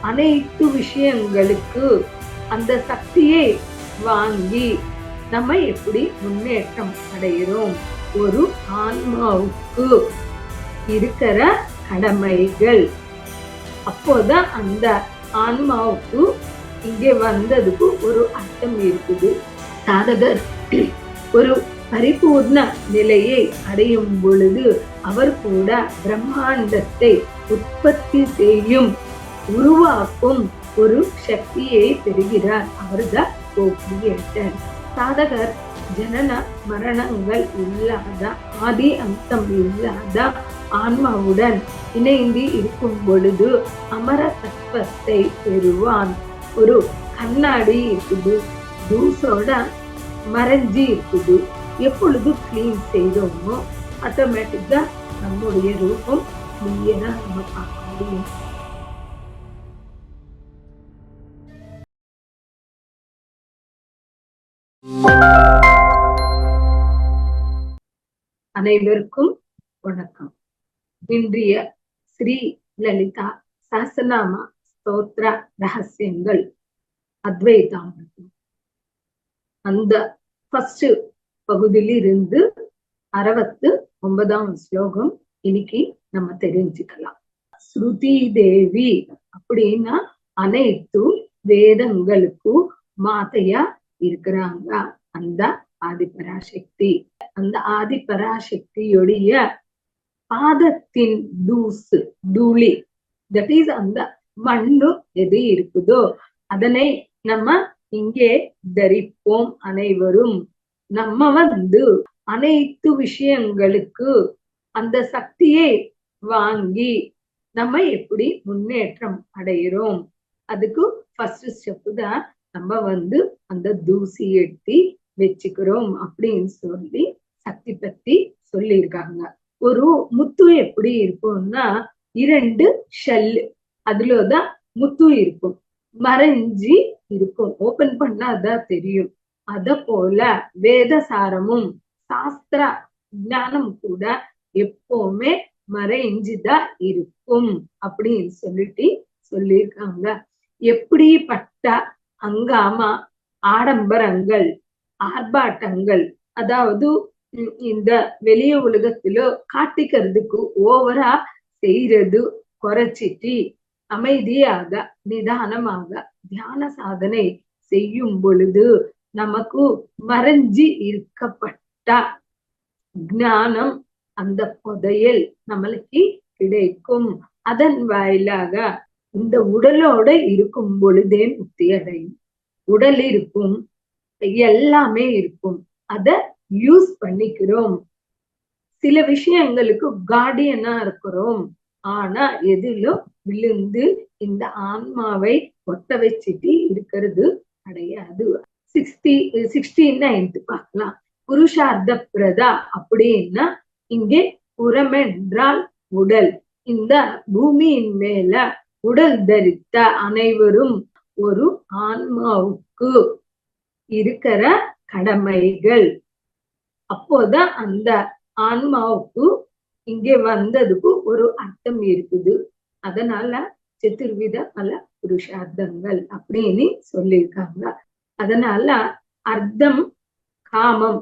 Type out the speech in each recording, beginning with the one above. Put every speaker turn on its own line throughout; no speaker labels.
அனைத்து விஷயங்களுக்கு அந்த சக்தியை வாங்கி நம்ம எப்படி முன்னேற்றம் அடைகிறோம்? ஒரு ஆன்மாவுக்கு இருக்கிற கடமைகள். அப்போதான் அந்த ஆன்மாவுக்கு இங்கே வந்ததுக்கு ஒரு அர்த்தம் இருக்குது. சாதகர் ஒரு பரிபூர்ண நிலையை அடையும் பொழுது அவர் கூட பிரம்மாண்டத்தை உற்பத்தி செய்யும் உருவாக்கும் ஒரு சக்தியை பெறுகிறார். அவர்தான் கோகிரியேட்டர் சாதகர் ஜனன மரணங்கள் இல்லாத ஆதி அந்தம் இல்லாத ஆன்மாவுடன் இணைந்து இருக்கும் பொழுது அமர தத்துவத்தை பெறுவான். ஒரு கண்ணாடி இருக்குது தூசோட மறைஞ்சி இருக்குது. எப்பொழுது கிளீன் செய்தோமோ ஆட்டோமேட்டிக்கா நம்முடைய ரூபம் கிளியரா நம்ம பார்க்க முடியும். அனைவருக்கும் வணக்கம். இன்றைய ஸ்ரீ லலிதா சஹசநாம ஸ்தோத்ர ரகசியங்கள் அத்வைதாமிருதம் அந்த ஃபர்ஸ்ட் பகுதியிலிருந்து அறுபத்து ஒன்பதாம் ஸ்லோகம் இன்னைக்கு நம்ம தெரிஞ்சுக்கலாம். ஸ்ருதி தேவி அப்படின்னா அனைத்து வேதங்களுக்கும் மாதையா இருக்கிறாங்க. அந்த ஆதிபராசக்தி. அந்த ஆதிபராசக்தியுடைய பாதத்தின் தூசு தூளி. தட் இஸ் அந்த மண்ணு எது இருக்குதோ அதனை நம்ம இங்கே தரிப்போம் அனைவரும். நம்ம வந்து அனைத்து விஷயங்களுக்கு அந்த சக்தியை வாங்கி நம்ம எப்படி முன்னேற்றம் அடைகிறோம் அதுக்கு ஃபர்ஸ்ட் ஸ்டெப் தான் நம்ம வந்து அந்த தூசி எட்டி வச்சுக்கிறோம் அப்படின்னு சொல்லி சக்தி பத்தி சொல்லியிருக்காங்க. ஒரு முத்து எப்படி இருக்கும்னா இரண்டு ஷெல் அதுலதான் முத்து இருக்கும். மறைஞ்சி இருக்கும். ஓபன் பண்ணா அதான் தெரியும். அத போல வேதசாரமும் சாஸ்திர ஞானம் கூட எப்பவுமே மறைஞ்சுதான் இருக்கும் அப்படின்னு சொல்லிட்டு சொல்லியிருக்காங்க. எப்படிப்பட்ட ஹங்காமா ஆடம்பரங்கள் ஆர்ப்பாட்டங்கள். அதாவது இந்த வெளிய உலகத்துல காட்டிக்கிறதுக்கு ஓவரா செய்யறது குறைச்சிட்டு அமைதியாக நிதானமாக தியான சாதனை செய்யும் பொழுது நமக்கு மறைஞ்சி இருக்கப்பட்ட ஞானம் அந்த புதையல் நம்மளுக்கு கிடைக்கும். அதன் வாயிலாக இந்த உடலோட இருக்கும் பொழுதே முக்தி அடையும் உடல் இருக்கும் எல்லாமே இருக்கும். அத யூஸ் பண்ணிக்கிறோம். சில விஷயங்களுக்கு கார்டியனா இருக்கிறோம். ஆனா எதிலும் விழுந்து இந்த ஆன்மாவை ஒட்ட வச்சுட்டு இருக்கிறது கிடையாது சிக்ஸ்டி சிக்ஸ்டி நைன்த் பார்க்கலாம். புருஷார்த்த பிரதா அப்படின்னா இங்கே புறமென்றால் உடல். இந்த பூமியின் மேல உடல் தரித்த அனைவரும் ஒரு ஆன்மாவுக்கு இருக்கிற கடமைகள். அப்போதான் அந்த ஆன்மாவுக்கு இங்கே வந்ததுக்கு ஒரு அர்த்தம் இருக்குது. அதனால சதுர்வித பல புருஷார்த்தங்கள் அப்படின்னு சொல்லியிருக்காங்க. அதனால அர்த்தம் காமம்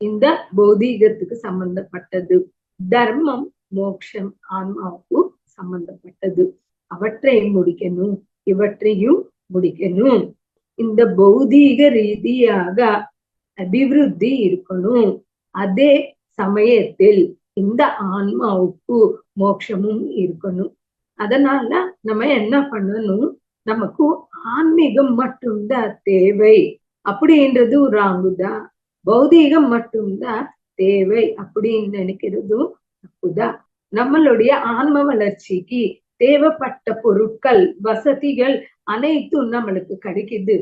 இந்த பௌதீகத்துக்கு சம்பந்தப்பட்டது. தர்மம் மோக்ஷம் ஆன்மாவுக்கு சம்பந்தப்பட்டது. அவற்றை முடிக்கணும் இவற்றையும் முடிக்கணும் இந்த பௌதீக ரீதியாக அபிவிருத்தி இருக்கணும் அதே சமயத்தில் இந்த ஆன்மாவுக்கு மோட்சமும் இருக்கணும் அதனால நம்ம என்ன பண்ணணும் நமக்கு ஆன்மீகம் மட்டும்தான் தேவை. அப்படின்றது ஒரு ராங்குதான் பௌதீகம் மட்டும்தான் தேவை அப்படின்னு நினைக்கிறதும் தப்புதான் நம்மளுடைய ஆன்ம வளர்ச்சிக்கு தேவைப்பட்ட பொருட்கள் வசதிகள் அனைத்தும் நம்மளுக்கு கிடைக்குது.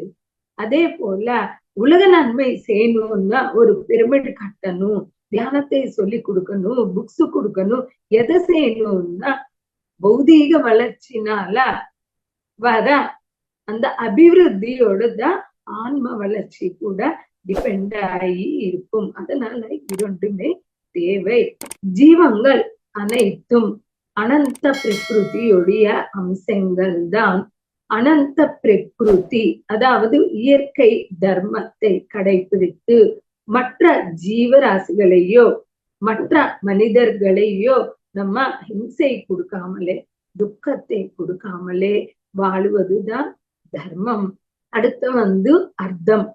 அதே போல உலக நன்மை செய்யணும்னா ஒரு பிரமிடு கட்டணும் தியானத்தை சொல்லி கொடுக்கணும் புக்ஸ் கொடுக்கணும். எதை செய்யணும்னா பௌதீக வளர்ச்சினால வர அந்த அபிவிருத்தியோட தான் ஆன்ம வளர்ச்சி கூட டிபெண்ட் ஆகி இருக்கும். அதனால இரண்டுமே தேவை. ஜீவங்கள் அனைத்தும் அனந்த பிரகிருதியுடைய அம்சங்கள் தான். அனந்த பிரகிருதி அதாவது இயற்கை தர்மத்தை கடைபிடித்து மற்ற ஜீவராசிகளையோ மற்ற மனிதர்களையோ நம்ம ஹிம்சை கொடுக்காமலே துக்கத்தை கொடுக்காமலே வாழுவதுதான் தர்மம். அடுத்து வந்து அர்த்தம்.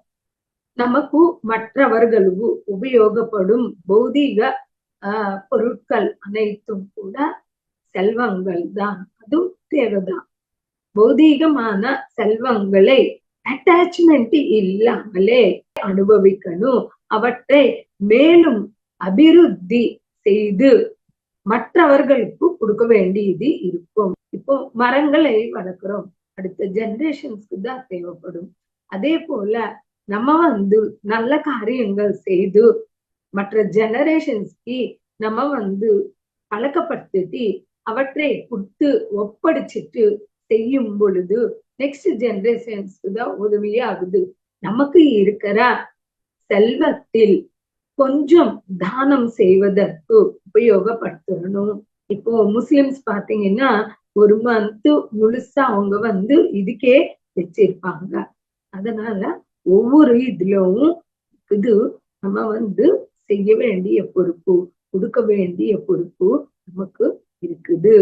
நமக்கு மற்றவர்களுக்கு உபயோகப்படும் பௌதீக ஆஹ் பொருட்கள் அனைத்தும் கூட செல்வங்கள் தான் அதுவும் தேவைதான். பௌதீகமான செல்வங்களை அட்டாச்மெண்ட் இல்லாமலே அனுபவிக்கணும். அவற்றை மேலும் அபிவிருத்தி செய்து மற்றவர்களுக்கு கொடுக்க வேண்டியது இருக்கும். இப்போ மரங்களை வளர்க்கிறோம். அடுத்த ஜெனரேஷன்ஸ்க்கு தான் தேவைப்படும். அதே போல நம்ம வந்து நல்ல காரியங்கள் செய்து மற்ற ஜெனரேஷன்ஸ்க்கு நம்ம வந்து பழக்கப்படுத்தி அவற்றை கொடுத்து ஒப்படைச்சிட்டு செய்யும் பொழுது நெக்ஸ்ட் ஜெனரேஷன்ஸ்க்கு தான் உதவியாகுது. நமக்கு இருக்கிற செல்வத்தில் கொஞ்சம் தானம் செய்வதற்கு உபயோகப்படுத்தணும். இப்போ முஸ்லிம்ஸ் பாத்தீங்கன்னா ஒரு மந்த் முழுசா அவங்க வந்து இதுக்கே வச்சிருப்பாங்க. அதனால ஒவ்வொரு இதுலவும் இது நம்ம வந்து செய்ய வேண்டிய பொறுப்பு கொடுக்க வேண்டிய பொறுப்பு நமக்கு இருக்குது.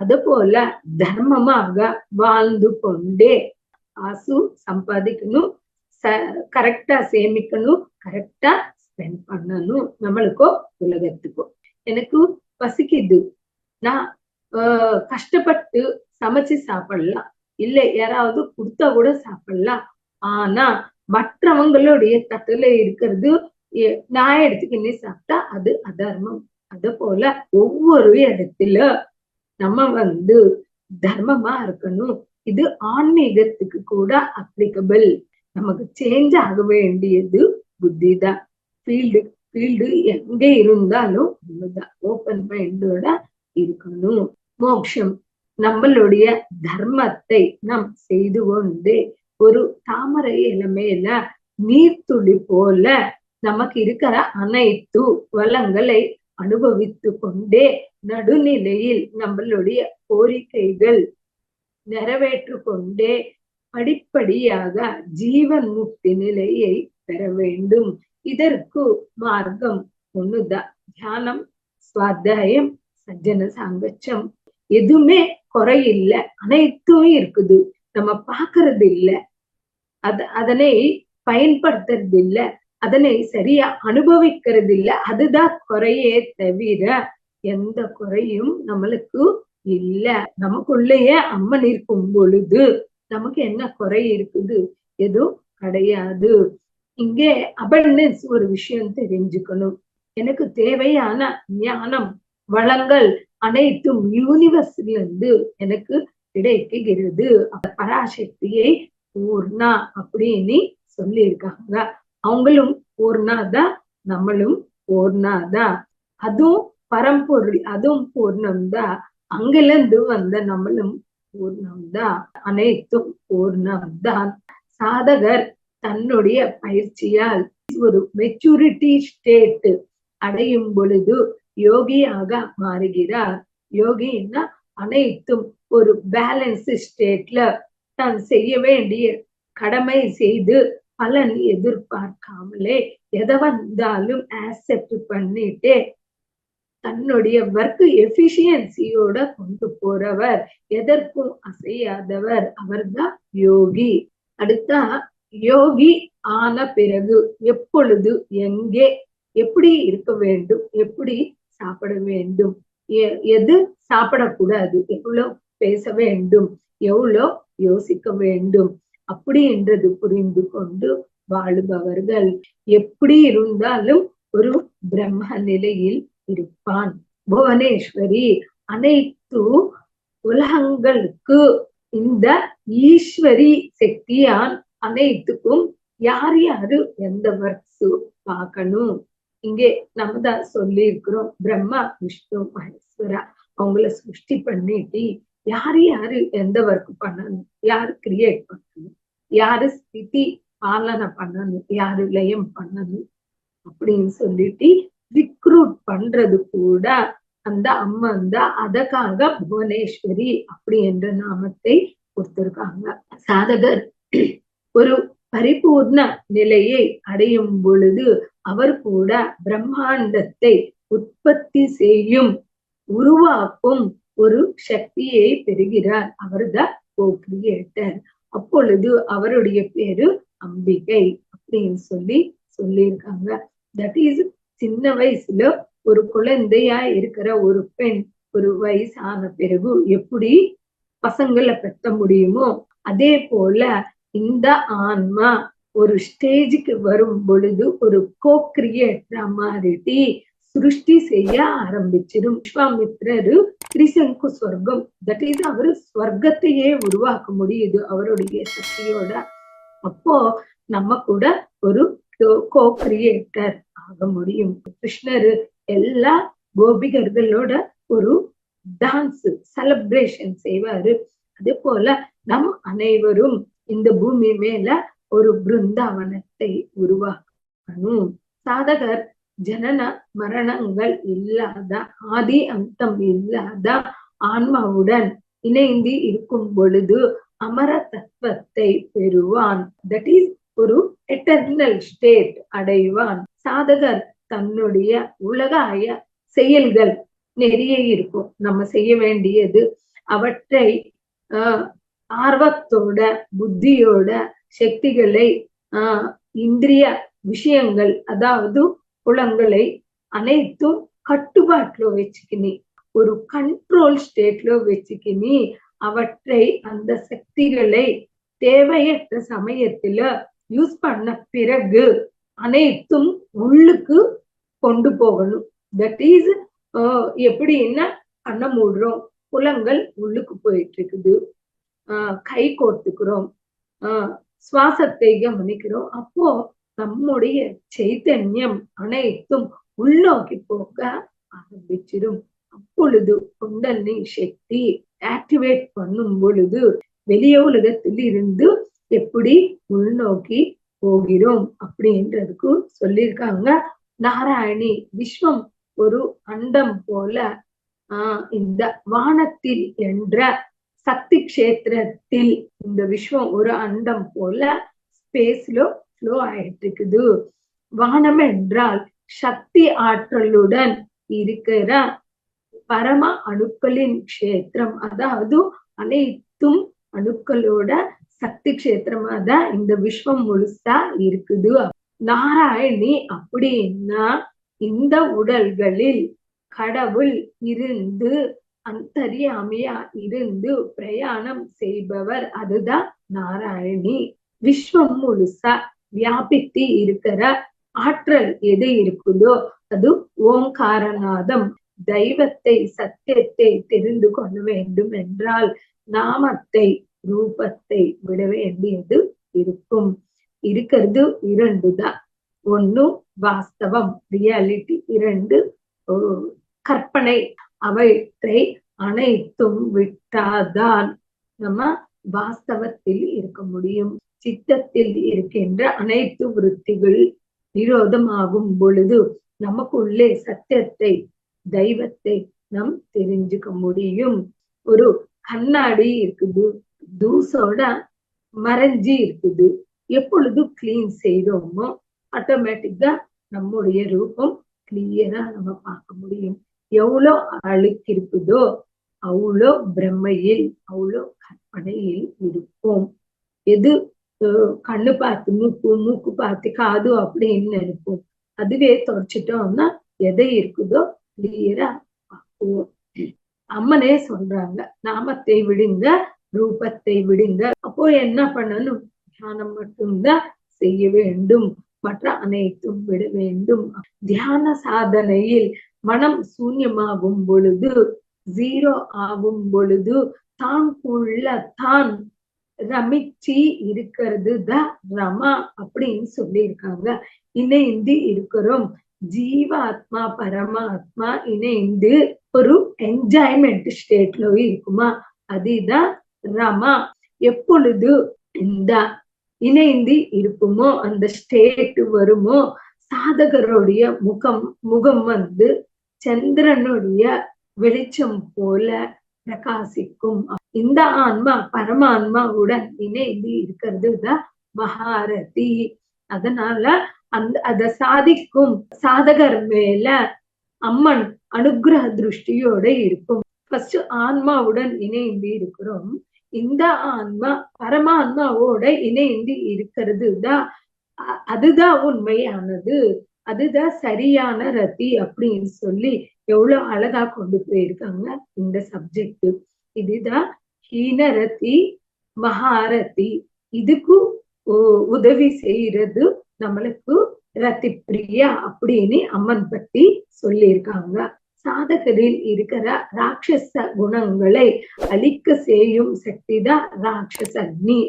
அது போல தர்மமாக வாழ்ந்து கொண்டே காசு சம்பாதிக்கணும் கரெக்டா சேமிக்கணும் கரெக்டா ஸ்பெண்ட் பண்ணணும் நம்மளுக்கோ உலகத்துக்கோ. எனக்கு பசிக்குது. நான் கஷ்டப்பட்டு சமைச்சு சாப்பிடலாம். இல்ல யாராவது கொடுத்தா கூட சாப்பிடலாம். ஆனா மற்றவங்களுடைய தட்டுல இருக்கிறது நான் எடுத்துக்கின்னு சாப்பிட்டா அது அதர்மம். அது போல ஒவ்வொரு இடத்துல நம்ம வந்து தர்மமா இருக்கணும். இது ஆன்மீகத்துக்கு கூட அப்ளிகபிள் நமக்கு சேஞ்ச் ஆக வேண்டியது புத்தி தான் ஃபீல்டு ஃபீல்டு எங்க இருந்தாலும் ஓப்பன் மைண்டோட இருக்கணும். மோக்ஷம் நம்மளுடைய தர்மத்தை நாம் செய்து கொண்டு ஒரு தாமரை இளமையில நீர்த்துளி போல நமக்கு இருக்கிற அனைத்து வளங்களை அனுபவித்து கொண்டே நடுநிலையில் நம்மளுடைய கோரிக்கைகள் நிறைவேற்று கொண்டே படிப்படியாக ஜீவன் முக்தி நிலையை பெற வேண்டும். இதற்கு மார்க்கம் ஒண்ணுதான் தியானம் சுவாத்தியாயம் சஜ்ஜன சாங்கச்சம். எதுவுமே குறையில்ல. அனைத்தும் இருக்குது. நம்ம பாக்குறது இல்ல. அத அதனை பயன்படுத்துறது இல்ல. அதனை சரியா அனுபவிக்கிறது இல்ல அதுதான் குறையே தவிர எந்த குறையும் நம்மளுக்கு இல்ல. நமக்குள்ளேயே அம்மன் இருக்கும் பொழுது நமக்கு என்ன குறை இருக்குது? எதுவும் கிடையாது. இங்கே அபண்டன்ஸ் ஒரு விஷயம் தெரிஞ்சுக்கணும். எனக்கு தேவையான ஞானம் வளங்கள் அனைத்தும் யூனிவர்ஸ்ல இருந்து எனக்கு கிடைக்குகிறது. பராசக்தியை பூர்ணா அப்படின்னு சொல்லியிருக்காங்க. அவங்களும் பூர்ணா நம்மளும் பூர்ணா அதுவும் பரம்பொருள் அதுவும் பூர்ணம் தான் அங்கிருந்து வந்த நம்மளும் பூர்ணம்தான் அனைத்தும் பூர்ணம்தான் சாதகர் தன்னுடைய பயிற்சியால் ஒரு மெச்சூரிட்டி ஸ்டேட் அடையும் பொழுது யோகியாக மாறுகிறார். யோகின்னா அனைத்தும் ஒரு பேலன்ஸ் ஸ்டேட்ல தான் செய்ய வேண்டிய கடமை செய்து பலன் எதிர்பார்க்காமலே எதை வந்தாலும் ஆக்செப்ட் பண்ணிட்டு தன்னுடைய ஒர்க் எஃபிஷியன்சியோட கொண்டு போறவர் எதற்கும் அசையாதவர் அவர்தான் யோகி. அடுத்தா யோகி ஆன பிறகு எப்பொழுது எங்கே எப்படி இருக்க வேண்டும் எப்படி சாப்பிட வேண்டும் எது சாப்பிடக்கூடாது எவ்வளவு பேச வேண்டும் எவ்வளோ யோசிக்க வேண்டும் அப்படி என்றது புரிந்து கொண்டு வாழுபவர்கள் எப்படி இருந்தாலும் ஒரு பிரம்ம நிலையில் இருப்பான். புவனேஸ்வரி அனைத்து உலகங்களுக்கு இந்த ஈஸ்வரி சக்தியான் அனைத்துக்கும் யார் யாரு எந்த ஒர்க்ஸ் பார்க்கணும்? இங்கே நம்ம தான் சொல்லி இருக்கிறோம் பிரம்மா விஷ்ணு மகேஸ்வரா அவங்கள சிருஷ்டி பண்ணிட்டு யார் யாரு எந்த ஒர்க் பண்ணணும்? யாரு கிரியேட் பண்ணணும்? யாரு ஸ்திதி பாலனை பண்ணணும் யாரு லயம் பண்ணணும் அப்படின்னு சொல்லிட்டு ரிக்ரூட் பண்றது கூட அந்த அம்மன் தான். அதற்காக புவனேஸ்வரி அப்படி என்ற நாமத்தை கொடுத்திருக்காங்க. சாதகர் ஒரு பரிபூர்ண நிலையை அடையும் பொழுது அவர் கூட பிரம்மாண்டத்தை உற்பத்தி செய்யும் உருவாக்கும் ஒரு சக்தியை பெறுகிறார். அவர்தான் கோ கிரியேட்டர் அப்பொழுது அவருடைய பேரு அம்பிகை அப்படின்னு சொல்லி சொல்லியிருக்காங்க. தட் இஸ் சின்ன வயசுல ஒரு குழந்தையா இருக்கிற ஒரு பெண் ஒரு வயசான பிறகு எப்படி பசங்களை பெத்த முடியுமோ அதே போல இந்த ஆன்மா ஒரு ஸ்டேஜுக்கு வரும் பொழுது ஒரு கோ கிரியேட்டரா சிருஷ்டி செய்ய ஆரம்பிச்சிடும். விஸ்வாமித்ரரு திரிசங்கு ஸ்வர்க்கம் தட் இஸ் அவரு ஸ்வர்க்கத்தையே உருவாக்க முடியுது அவருடைய சக்தியோட. அப்போ நம்ம கூட ஒரு கோ கிரியேட்டர் ஆக முடியும். கிருஷ்ணர் எல்லா கோபிகர்களோட ஒரு டான்ஸ் செலிப்ரேஷன் செய்வாரு. அதே போல நம் அனைவரும் இந்த பூமி மேல ஒரு பிருந்தாவனத்தை உருவாக்கணும். சாதகர் ஜனன மரணங்கள் இல்லாத ஆதி அந்தம் இல்லாத ஆன்மாவுடன் இணைந்து இருக்கும் பொழுது அமர தத்துவத்தை பெறுவான். தட் இஸ் ஒரு எட்டர்னல் ஸ்டேட் அடைவான். சாதகர் தன்னுடைய உலகாய செயல்கள் நிறைய இருக்கும். நம்ம செய்ய வேண்டியது அவற்றை ஆஹ் ஆர்வத்தோட புத்தியோட சக்திகளை ஆஹ் இந்திரிய விஷயங்கள் அதாவது குளங்களை அனைத்தும் கட்டுப்பாட்டுல வச்சுக்கினி. ஒரு கண்ட்ரோல் ஸ்டேட்ல வச்சுக்கினி. அவற்றை அந்த சக்திகளை தேவையற்ற சமயத்துல யூஸ் பண்ண பிறகு அனைத்தும் உள்ளுக்கு கொண்டு போகணும். தட் இஸ் எப்படின்னா கண்ண மூடுறோம். குளங்கள் உள்ளுக்கு போயிட்டு இருக்குது. ஆஹ் கை கோர்த்துக்கிறோம். ஆஹ் சுவாசத்தை கவனிக்கிறோம். அப்போ நம்முடைய சைத்தன்யம் அனைத்தும் உள்நோக்கி போக ஆரம்பிச்சிடும். அப்பொழுது குண்டலினி சக்தி ஆக்டிவேட் பண்ணும் பொழுது வெளிய உலகத்தில் இருந்து எப்படி உள்நோக்கி போகிறோம் அப்படின்றதுக்கு சொல்லியிருக்காங்க. நாராயணி விஸ்வம் ஒரு அண்டம் போல ஆஹ் இந்த வானத்தில் என்ற சக்தி கஷேத்திரத்தில் இந்த விஸ்வம் ஒரு அண்டம் போல ஸ்பேஸ்ல ஃப்ளோ ஆயிட்டு இருக்குது வானம் என்றால் சக்தி ஆற்றலுடன் இருக்கிற பரம அணுக்களின் கஷேத்திரம். அதாவது அனைத்தும் அணுக்களோட சக்தி கஷேத்திரமா தான் இந்த விஸ்வம் முழுசா இருக்குது. நாராயணி அப்படின்னா இந்த உடல்களில் கடவுள் இருந்து அந்தரியாமையா இருந்து பிரயாணம் செய்பவர். அதுதான் நாராயணி. விஸ்வம் முழுசா வியாபித்து இருக்கிற ஆற்றல் எது இருக்குதோ அது ஓங்காரநாதம். தெய்வத்தை சத்தியத்தை தெரிந்து கொள்ள வேண்டும் என்றால் நாமத்தை ரூபத்தை விட வேண்டியது இருக்கும். இருக்கிறது இரண்டு தான் வாஸ்தவம் ரியாலிட்டி இரண்டு கற்பனை. அவற்றை அனைத்தும் விட்டாதான் நம்ம வாஸ்தவத்தில் இருக்க முடியும். சித்தத்தில் இருக்கின்ற அனைத்து விருத்திகள் நிரோதமாகும் பொழுது நமக்குள்ளே சத்தியத்தை தெய்வத்தை நம் தெரிஞ்சுக்க முடியும். ஒரு கண்ணாடி இருக்குது தூசோட மறைஞ்சி இருக்குது. எப்பொழுது கிளீன் செய்யறோமோ ஆட்டோமேட்டிக்கா நம்முடைய ரூபம் கிளியரா நம்ம பார்க்க முடியும். எவ்வளோ அழுக்கு இருக்குதோ அவ்வளோ பிரம்மையில் அவ்வளோ கற்பனையில் இருப்போம். எது கண்ணு பார்த்து மூக்கு மூக்கு பார்த்து காது அப்படின்னு நினைப்போம் அதுவே தொடச்சிட்டோம்னா எதை இருக்குதோ கிளியரா பார்க்குவோம் அம்மனே சொல்றாங்க நாமத்தை விடுங்க ரூபத்தை விடுங்க. அப்போ என்ன பண்ணணும்? தியானம் மட்டும்தான் செய்ய வேண்டும். மற்ற அனைத்தும் விட வேண்டும். தியான சாதனையில் மனம் சூன்யமாகும் பொழுது ஜீரோ ஆகும் பொழுது தான்குள்ள தான் ரமிச்சு இருக்கிறது த ரமா அப்படின்னு சொல்லியிருக்காங்க. இணைந்து இருக்கிறோம். ஜீவாத்மா பரமாத்மா இணைந்து ஒரு என்ஜாய்மெண்ட் ஸ்டேட்ல இருக்குமா? அதுதான் ரமா. எப்பொழுது இந்த இணைந்து இருக்குமோ அந்த ஸ்டேட் வருமோ சாதகருடைய முகம் முகம் வந்து சந்திரனுடைய வெளிச்சம் போல பிரகாசிக்கும் இந்த ஆன்மா பரமான்மாவுடன் இணைந்து இருக்கிறது தான் மகாரதி. அதனால அந்த அத சாதிக்கும் சாதகர் மேல அம்மன் அனுகிரக திருஷ்டியோட இருக்கும். ஃபர்ஸ்ட் ஆன்மாவுடன் இணைந்து இருக்கிறோம். இந்த ஆன்மா பரமாத்மாவோட இணைந்து இருக்கிறது தான் அதுதான் உண்மையானது. அதுதான் சரியான ரத்தி அப்படின்னு சொல்லி எவ்வளவு அழகா கொண்டு போயிருக்காங்க இந்த சப்ஜெக்ட் இதுதான் ஹீனரதி மகாரதி இதுக்கு உதவி செய்யறது நம்மளுக்கு ரத்தி பிரியா அப்படின்னு அம்மன் பத்தி சொல்லியிருக்காங்க. சாதகரில் இருக்கிற ராட்சச குணங்களை அழிக்க செய்யும் சக்தி தான் ராட்சச அக்னி.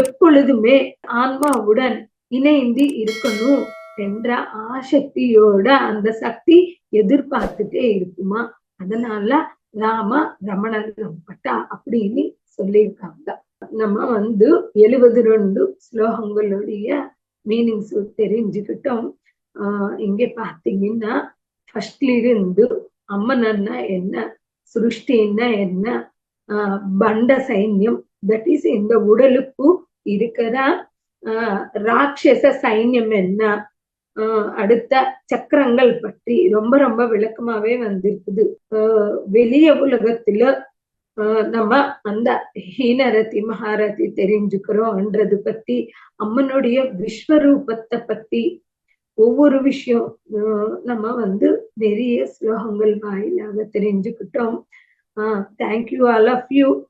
எப்பொழுதுமே ஆன்மாவுடன் இணைந்து இருக்கணும் என்ற ஆசக்தியோட அந்த சக்தி எதிர்பார்த்துட்டே இருக்குமா? அதனால ராம ரமணர் பட்டா அப்படின்னு சொல்லியிருக்காங்க. நம்ம வந்து எழுபது ரெண்டு ஸ்லோகங்களுடைய மீனிங்ஸ் தெரிஞ்சுக்கிட்டோம். ஆஹ் இங்க பாத்தீங்கன்னா ஃபர்ஸ்ட்ல இருந்து அம்மனன்னா என்ன சிருஷ்டின்னா என்ன ஆஹ் பண்ட சைன்யம் தட் இஸ் இந்த உடலுக்கு இருக்கிற ஆஹ் ராட்சச சைன்யம் என்ன அடுத்த சக்கரங்கள் பற்றி ரொம்ப ரொம்ப விளக்கமாவே வந்திருக்குது. ஆஹ் வெளிய உலகத்துல நம்ம அந்த ஹீனரதி மகாரதி தெரிஞ்சுக்கிறோம்ன்றது பத்தி அம்மனுடைய விஸ்வரூபத்தை பத்தி ஒவ்வொரு விஷயம் நம்ம வந்து நிறைய ஸ்லோகங்கள் வாயிலாக தெரிஞ்சுக்கிட்டோம். ஆஹ் thank you all of you